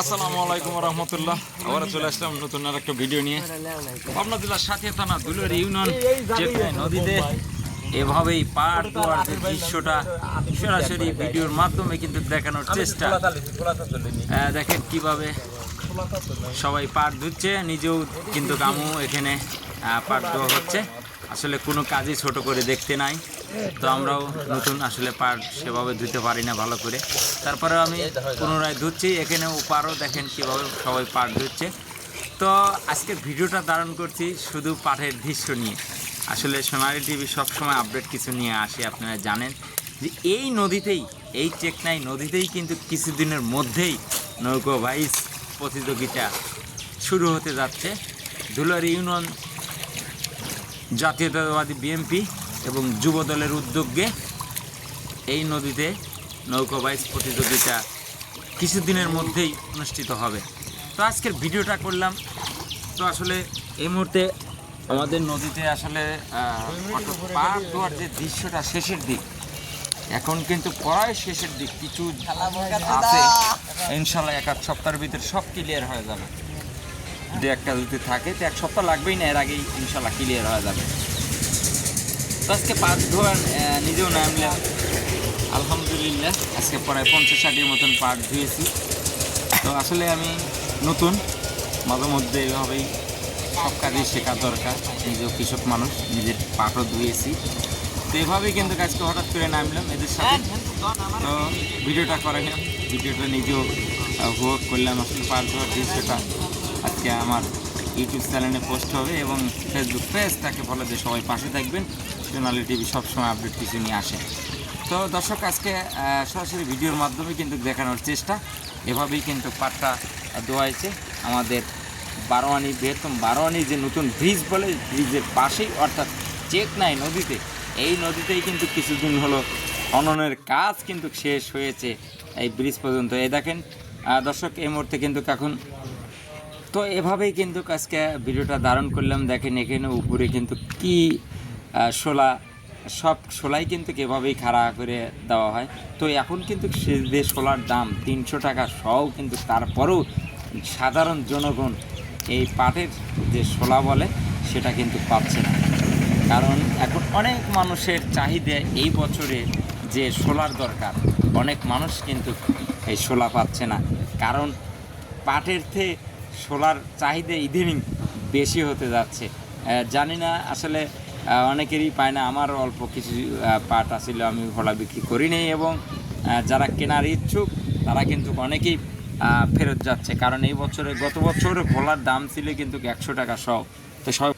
আসসালামু আলাইকুম রহমতুল্লাহ আবার চলে আসলাম নতুন আর একটা ভিডিও নিয়ে। পাবনা জেলার সাথে থানা দুলের ইউনিয়ন নদীতে এভাবেই পার দেওয়ার যে দৃশ্যটা সরাসরি ভিডিওর মাধ্যমে কিন্তু দেখানোর চেষ্টা। দেখেন কীভাবে সবাই পাট ধুচ্ছে নিজেও কিন্তু কামু এখানে পাট দেওয়া হচ্ছে। আসলে কোনো কাজই ছোট করে দেখতে নাই। তো আমরাও নতুন আসলে পাট সেভাবে ধুতে পারি না ভালো করে। তারপরে আমি পুনরায় ধুচ্ছি। এখানেও পারও দেখেন কীভাবে সবাই পাট ধুচ্ছে। তো আজকে ভিডিওটা ধারণ করছি শুধু পাঠের দৃশ্য নিয়ে। আসলে সোনালী টিভি সবসময় আপডেট কিছু নিয়ে আসে, আপনারা জানেন। যে এই নদীতেই, এই চেকনাই নদীতেই কিন্তু কিছুদিনের মধ্যেই নৌকো ভাইস প্রতিযোগিতা শুরু হতে যাচ্ছে। ধুলার ইউনিয়ন জাতীয়তাবাদী বিএনপি এবং যুব দলের উদ্যোগে এই নদীতে নৌকো বাইচ প্রতিযোগিতা কিছুদিনের মধ্যেই অনুষ্ঠিত হবে। তো আজকের ভিডিওটা করলাম। তো আসলে এই মুহূর্তে আমাদের নদীতে আসলে পার যে দৃশ্যটা শেষের দিক, এখন কিন্তু প্রায় শেষের দিক। কিছু আছে, ইনশাল্লাহ এক এক সপ্তাহের ভিতরে সব ক্লিয়ার হয়ে যাবে। দু একটা যদি থাকে, তো এক সপ্তাহ লাগবেই না, এর আগেই ইনশাল্লাহ ক্লিয়ার হয়ে যাবে। তো আজকে পাঁচ ধোয়ার নিজেও নামলাম আলহামদুলিল্লাহ, আজকে প্রায় পঞ্চাশ ষাটের মতন পাট ধুয়েছি। তো আসলে আমি নতুন, মাঝে মধ্যে এভাবেই সব কাজই শেখা দরকার, নিজেও কৃষক মানুষ, নিজের পাটও ধুয়েছি। তো এভাবেই কিন্তু আজকে হঠাৎ করে নামলাম এদের সাথে। তো ভিডিওটা করে নিলাম ভিডিওটা নিজেও উপভোগ করলাম আসলে পাট ধোয়ার দৃশ্যটা। আজকে আমার ইউটিউব চ্যানেলে পোস্ট হবে এবং ফেসবুক পেজ তাকে ফলো দিয়ে সবাই পাশে থাকবেন। সোনালি টিভি সবসময় আপডেট কিছু নিয়ে আসে। তো দর্শক, আজকে সরাসরি ভিডিওর মাধ্যমে কিন্তু দেখানোর চেষ্টা। এভাবেই কিন্তু পাটটা দোয়াইছে আমাদের বারোয়ানি, বৃহত্তম বারোয়ানি যে নতুন ব্রিজ বলে ব্রিজের পাশেই, অর্থাৎ চেক নাই নদীতে, এই নদীতেই কিন্তু কিছুদিন হলো খননের কাজ কিন্তু শেষ হয়েছে এই ব্রিজ পর্যন্ত। এই দেখেন দর্শক, এই মুহূর্তে কিন্তু এখন তো এভাবেই কিন্তু আজকে ভিডিওটা ধারণ করলাম। দেখেন, এখানে উপরে কিন্তু কি শোলা সব শোলাই কিন্তু এভাবেই খাড়া করে দেওয়া হয়। তো এখন কিন্তু যে শোলার দাম, তিনশো টাকা সহ কিন্তু তারপরেও সাধারণ জনগণ এই পাটের যে শোলা বলে, সেটা কিন্তু পাচ্ছে না। কারণ এখন অনেক মানুষের চাহিদা এই বছরে যে সোলার দরকার, অনেক মানুষ কিন্তু এই শোলা পাচ্ছে না। কারণ পাটের থেকে শোলার চাহিদা ইদানিং বেশি হতে যাচ্ছে। জানি না আসলে অনেকেরই পায় না। আমার অল্প কিছু পাট আসলে আমি ভোলা বিক্রি করি নেই এবং যারা কেনার ইচ্ছুক, তারা কিন্তু অনেকেই ফেরত যাচ্ছে। কারণ এই বছরে, গত বছর ভোলার দাম ছিল কিন্তু একশো টাকা সব তো সব